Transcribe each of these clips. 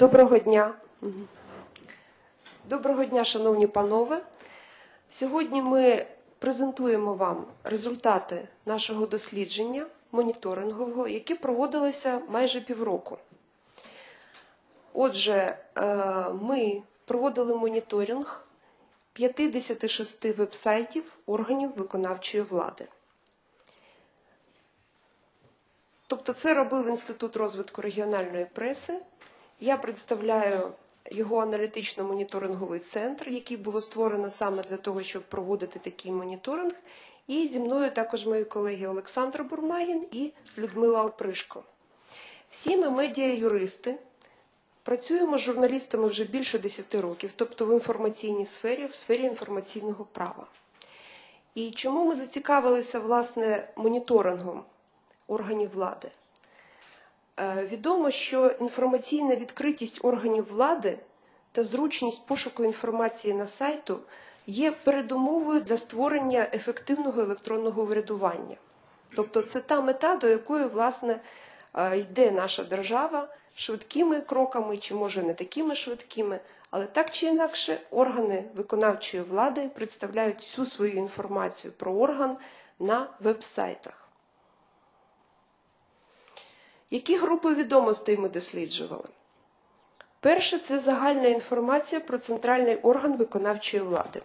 Доброго дня. Доброго дня, шановні панове. Сьогодні ми презентуємо вам результати нашого дослідження моніторингового, яке проводилося майже півроку. Отже, е, ми проводили моніторинг 56 вебсайтів органів виконавчої влади. Тобто це робив Інститут розвитку регіональної преси. Я представляю його аналітично-моніторинговий центр, який було створено саме для того, щоб проводити такий моніторинг. І зі мною також мої колеги Олександр Бурмагін і Людмила Опришко. Всі ми медіа-юристи, працюємо з журналістами вже більше 10 років, тобто в інформаційній сфері, в сфері інформаційного права. І чому ми зацікавилися власне моніторингом органів влади? Е, Відомо, що інформаційна відкритість органів влади та зручність пошуку інформації на сайту є передумовою для створення ефективного електронного врядування. Тобто це та мета, до якої власне е, йде наша держава швидкими кроками, чи може не такими швидкими, але так чи інакше органи виконавчої влади представляють всю свою інформацію про орган на веб-сайтах. Які групи відомостей ми досліджували? Перше це загальна інформація про центральний орган виконавчої влади.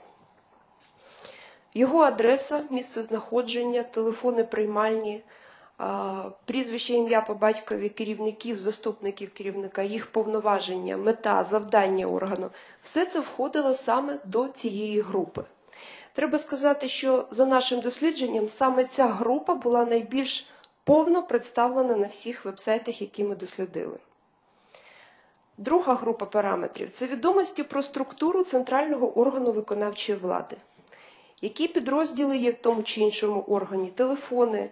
Його адреса, місце знаходження, телефони приймальні, прізвище ім'я по батькові керівників, заступників керівника, їх повноваження, мета, завдання органу все це входило саме до цієї групи. Треба сказати, що за нашим дослідженням саме ця група була найбільш повно представлена на всіх вебсайтах, які ми дослідили. Друга група параметрів це відомості про структуру центрального органу виконавчої влади. Які підрозділи є в тому чи іншому органі, телефони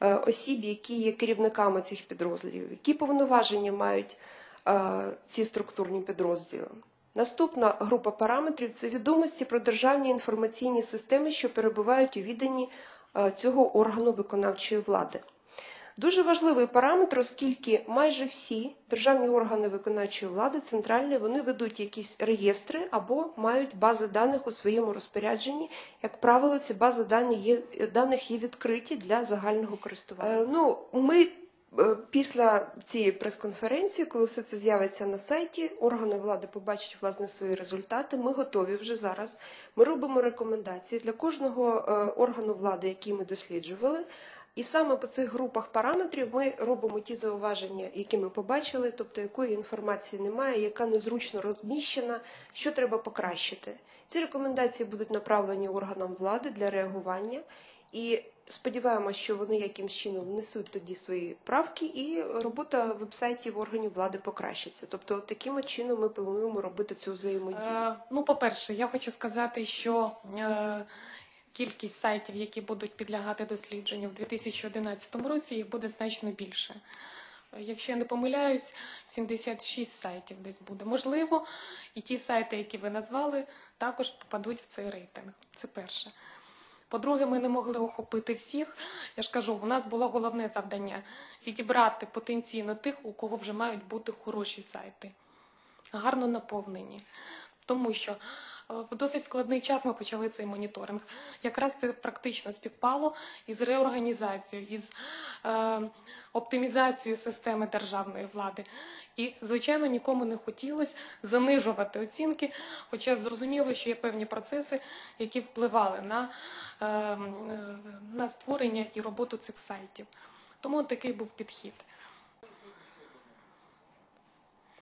е, осіб, які є керівниками цих підрозділів, які повноваження мають е, ці структурні підрозділи. Наступна група параметрів це відомості про державні інформаційні системи, що перебувають у відданні е, цього органу виконавчої влади. Дуже важливий параметр, оскільки майже всі державні органи виконавчої влади, центральні, вони ведуть якісь реєстри або мають бази даних у своєму розпорядженні. Як правило, ці бази даних є, відкриті для загального користування. Е, ну, ми е, після цієї прес-конференції, коли все це з'явиться на сайті, органи влади побачать власне свої результати. Ми готові вже зараз. Ми робимо рекомендації для кожного е, органу влади, який ми досліджували. І саме по цих групах параметрів ми робимо ті зауваження, які ми побачили, тобто якої інформації немає, яка незручно розміщена, що треба покращити. Ці рекомендації будуть направлені органам влади для реагування, і сподіваємося, що вони якимсь чином внесуть тоді свої правки, і робота вебсайтів органів влади покращиться. Тобто, таким чином ми плануємо робити цю взаємодію. Е, ну, по-перше, я хочу сказати, що е, кількість сайтів, які будуть підлягати дослідженню в 2011 році, їх буде значно більше. Якщо я не помиляюсь, 76 сайтів десь буде. Можливо, і ті сайти, які ви назвали, також попадуть в цей рейтинг. Це перше. По-друге, ми не могли охопити всіх. Я ж кажу, у нас було головне завдання відібрати потенційно тих, у кого вже мають бути хороші сайти, гарно наповнені. Тому що в досить складний час ми почали цей моніторинг. Якраз це практично співпало із реорганізацією, із е, оптимізацією системи державної влади. І, звичайно, нікому не хотілося занижувати оцінки, хоча зрозуміло, що є певні процеси, які впливали на, е, е, на створення і роботу цих сайтів. Тому такий був підхід.